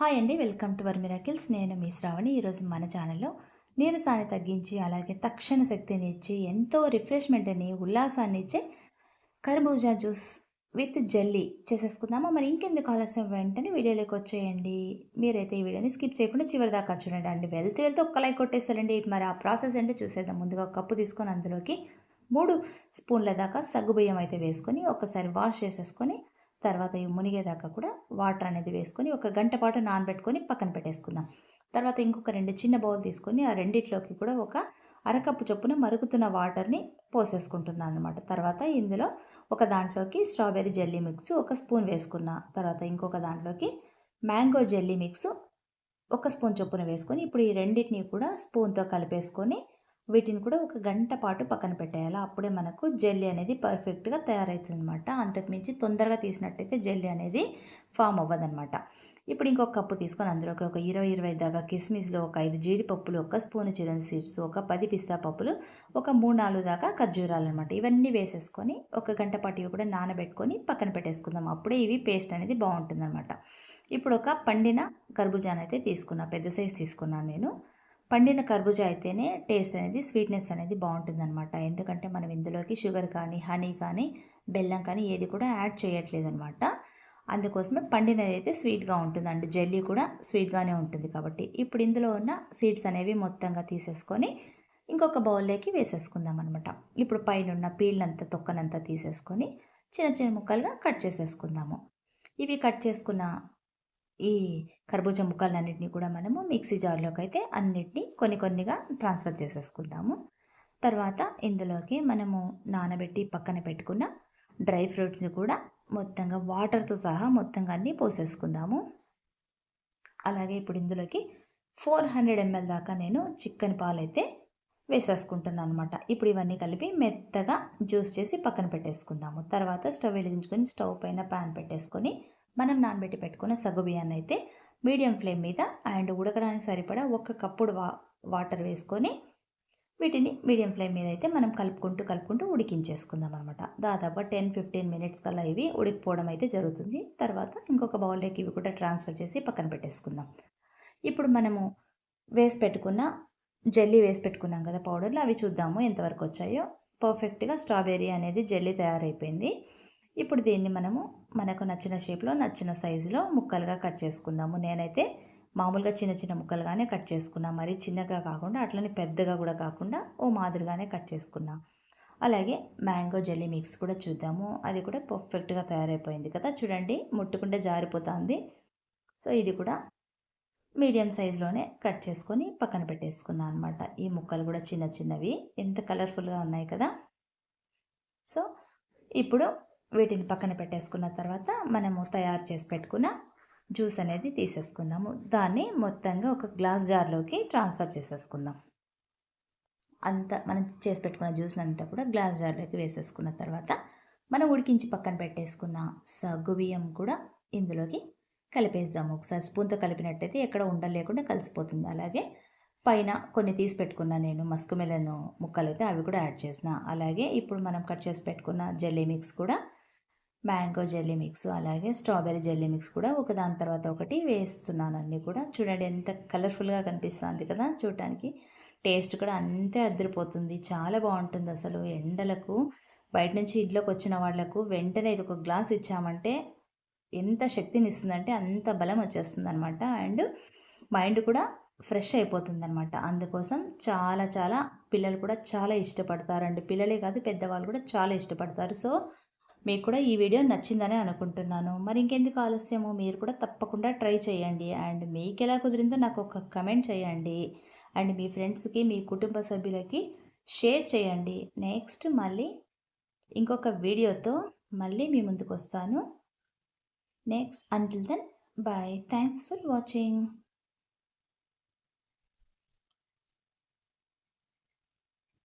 Hi అండి welcome to were miracles నేను మీ శ్రావణి. ఈరోజు మన ఛానల్లో నీరసాన్ని తగ్గించి అలాగే తక్షణ శక్తిని ఇచ్చి ఎంతో రిఫ్రెష్మెంట్ని ఉల్లాసాన్ని ఇచ్చే కర్బూజా జ్యూస్ విత్ జెల్లీ చేసేసుకుందామా? మరి ఇంకెందుకు ఆలస్యం? వెంటనే వీడియోలోకి వచ్చేయండి. మీరైతే ఈ వీడియోని స్కిప్ చేయకుండా చివరి దాకా చూడండి. అండి వెళ్తూ వెళ్తే ఒక్క లైక్ కొట్టేస్తారండి మరి ఆ ప్రాసెస్ ఏంటో చూసేద్దాం. ముందుగా ఒక కప్పు తీసుకొని అందులోకి మూడు స్పూన్ల దాకా సగ్గుబియ్యం అయితే వేసుకొని ఒకసారి వాష్ చేసేసుకొని తర్వాత ఈ మునిగేదాకా కూడా వాటర్ అనేది వేసుకొని ఒక గంట పాటు నానబెట్టుకొని పక్కన పెట్టేసుకుందాం. తర్వాత ఇంకొక రెండు చిన్న బౌల్ తీసుకొని ఆ రెండిట్లోకి కూడా ఒక అరకప్పు చొప్పున మరుగుతున్న వాటర్ని పోసేసుకుంటున్నాను అనమాట తర్వాత ఇందులో ఒక దాంట్లోకి స్ట్రాబెర్రీ జెల్లీ మిక్స్ ఒక స్పూన్ వేసుకున్న. తర్వాత ఇంకొక దాంట్లోకి మ్యాంగో జెల్లీ మిక్స్ ఒక స్పూన్ చొప్పున వేసుకొని ఇప్పుడు ఈ రెండింటిని కూడా స్పూన్తో కలిపేసుకొని వీటిని కూడా ఒక గంట పాటు పక్కన పెట్టేయాలి. అప్పుడే మనకు జెల్లీ అనేది పర్ఫెక్ట్గా తయారవుతుందన్నమాట. అంతకుమించి తొందరగా తీసినట్టయితే జెల్లీ అనేది ఫామ్ అవ్వదనమాట ఇప్పుడు ఇంకొక కప్పు తీసుకొని అందులోకి ఒక ఇరవై ఇరవై దాకా కిస్మిస్లో ఒక ఐదు జీడిపప్పులు ఒక స్పూన్ చిరన్ సీడ్స్ ఒక పది పిస్తా పప్పులు ఒక మూడు నాలుగు దాకా ఖర్జూరాలు అనమాట ఇవన్నీ వేసేసుకొని ఒక గంట పాటు ఇవి కూడా నానబెట్టుకొని పక్కన పెట్టేసుకుందాం. అప్పుడే ఇవి పేస్ట్ అనేది బాగుంటుందన్నమాట. ఇప్పుడు ఒక పండిన కర్బూజానైతే అయితే తీసుకున్నా పెద్ద సైజ్ తీసుకున్నాను నేను. పండిన కర్బూజా అయితేనే టేస్ట్ అనేది స్వీట్నెస్ అనేది బాగుంటుందన్నమాట. ఎందుకంటే మనం ఇందులోకి షుగర్ కానీ హనీ కానీ బెల్లం కానీ ఏది కూడా యాడ్ చేయట్లేదు అనమాట అందుకోసమే పండినది అయితే స్వీట్గా ఉంటుంది. అండ్ జెల్లీ కూడా స్వీట్గానే ఉంటుంది కాబట్టి ఇప్పుడు ఇందులో ఉన్న సీడ్స్ అనేవి మొత్తంగా తీసేసుకొని ఇంకొక బౌల్లోకి వేసేసుకుందాం అనమాట ఇప్పుడు పైన ఉన్న పీళ్ళంతా తొక్కనంతా తీసేసుకొని చిన్న చిన్న ముక్కలుగా కట్ చేసేసుకుందాము. ఇవి కట్ చేసుకున్న ఈ కర్బూజా ముక్కలన్నింటినీ కూడా మనము మిక్సీ జార్లోకి అయితే అన్నిటినీ కొన్ని కొన్నిగా ట్రాన్స్ఫర్ చేసేసుకుందాము. తర్వాత ఇందులోకి మనము నానబెట్టి పక్కన పెట్టుకున్న డ్రై ఫ్రూట్స్ కూడా మొత్తంగా వాటర్తో సహా మొత్తంగా అన్నీ పోసేసుకుందాము. అలాగే ఇప్పుడు ఇందులోకి ఫోర్ హండ్రెడ్ ఎంఎల్ దాకా నేను చికెన్ పాలు అయితే వేసేసుకుంటున్నాను అనమాట ఇప్పుడు ఇవన్నీ కలిపి మెత్తగా జ్యూస్ చేసి పక్కన పెట్టేసుకుందాము. తర్వాత స్టవ్ వెలిగించుకొని స్టవ్ పైన ప్యాన్ పెట్టేసుకొని మనం నానబెట్టి పెట్టుకున్న సగ్గు బియ్యాన్ని అయితే మీడియం ఫ్లేమ్ మీద అండ్ ఉడకడానికి సరిపడా ఒక కప్పుడు వా వాటర్ వేసుకొని వీటిని మీడియం ఫ్లేమ్ మీద అయితే మనం కలుపుకుంటూ కలుపుకుంటూ ఉడికించేసుకుందాం అనమాట దాదాపు టెన్ ఫిఫ్టీన్ మినిట్స్ కల్లా ఇవి ఉడికిపోవడం అయితే జరుగుతుంది. తర్వాత ఇంకొక బౌల్లోకి ఇవి కూడా ట్రాన్స్ఫర్ చేసి పక్కన పెట్టేసుకుందాం. ఇప్పుడు మనము వేసి పెట్టుకున్న జెల్లీ వేసి పెట్టుకున్నాం కదా పౌడర్లు అవి చూద్దాము ఎంతవరకు వచ్చాయో. పర్ఫెక్ట్గా స్ట్రాబెర్రీ అనేది జెల్లీ తయారైపోయింది. ఇప్పుడు దీన్ని మనము మనకు నచ్చిన షేప్లో నచ్చిన సైజులో ముక్కలుగా కట్ చేసుకుందాము. నేనైతే మామూలుగా చిన్న చిన్న ముక్కలుగానే కట్ చేసుకున్నా. మరి చిన్నగా కాకుండా అట్లనే పెద్దగా కూడా కాకుండా ఓ మాదిరిగానే కట్ చేసుకున్నా. అలాగే మ్యాంగో జెల్లీ మిక్స్ కూడా చూద్దాము. అది కూడా పర్ఫెక్ట్గా తయారైపోయింది కదా. చూడండి ముట్టుకుంటే జారిపోతుంది. సో ఇది కూడా మీడియం సైజులోనే కట్ చేసుకొని పక్కన పెట్టేసుకున్నాను అనమాట ఈ ముక్కలు కూడా చిన్న చిన్నవి. ఎంత కలర్ఫుల్గా ఉన్నాయి కదా. సో ఇప్పుడు వీటిని పక్కన పెట్టేసుకున్న తర్వాత మనము తయారు చేసి పెట్టుకున్న జ్యూస్ అనేది తీసేసుకుందాము. దాన్ని మొత్తంగా ఒక గ్లాస్ జార్లోకి ట్రాన్స్ఫర్ చేసేసుకుందాం. అంత మనం చేసి పెట్టుకున్న జ్యూస్ అంతా కూడా గ్లాస్ జార్లోకి వేసేసుకున్న తర్వాత మనం ఉడికించి పక్కన పెట్టేసుకున్న సగ్గు బియ్యం కూడా ఇందులోకి కలిపేద్దాము. ఒకసారి స్పూన్తో కలిపినట్టయితే ఎక్కడ ఉండలేకుండా కలిసిపోతుంది. అలాగే పైన కొన్ని తీసి పెట్టుకున్న నేను మస్కుమెలను ముక్కలు అయితే అవి కూడా యాడ్ చేసిన. అలాగే ఇప్పుడు మనం కట్ చేసి పెట్టుకున్న జెల్లీ మిక్స్ కూడా మ్యాంగో జెల్లీ మిక్స్ అలాగే స్ట్రాబెర్రీ జెల్లీ మిక్స్ కూడా ఒక దాని తర్వాత ఒకటి వేస్తున్నాను అన్నీ కూడా. చూడండి ఎంత కలర్ఫుల్గా కనిపిస్తుంది కదా చూడటానికి. టేస్ట్ కూడా అంతే అద్దరిపోతుంది. చాలా బాగుంటుంది అసలు ఎండలకు. బయట నుంచి ఇంట్లోకి వచ్చిన వాళ్ళకు వెంటనే ఇది ఒక గ్లాస్ ఇచ్చామంటే ఎంత శక్తిని ఇస్తుందంటే అంత బలం వచ్చేస్తుంది అనమాట అండ్ మైండ్ కూడా ఫ్రెష్ అయిపోతుంది అనమాట అందుకోసం చాలా చాలా పిల్లలు కూడా చాలా ఇష్టపడతారండి. పిల్లలే కాదు పెద్దవాళ్ళు కూడా చాలా ఇష్టపడతారు. సో మీకు కూడా ఈ వీడియో నచ్చిందని అనుకుంటున్నాను. మరి ఇంకెందుకు ఆలస్యము? మీరు కూడా తప్పకుండా ట్రై చేయండి. అండ్ మీకు ఎలా కుదిరిందో నాకు ఒక కమెంట్ చేయండి. అండ్ మీ ఫ్రెండ్స్కి మీ కుటుంబ సభ్యులకి షేర్ చేయండి. నెక్స్ట్ మళ్ళీ ఇంకొక వీడియోతో మళ్ళీ మీ ముందుకు వస్తాను next until then bye thanks for watching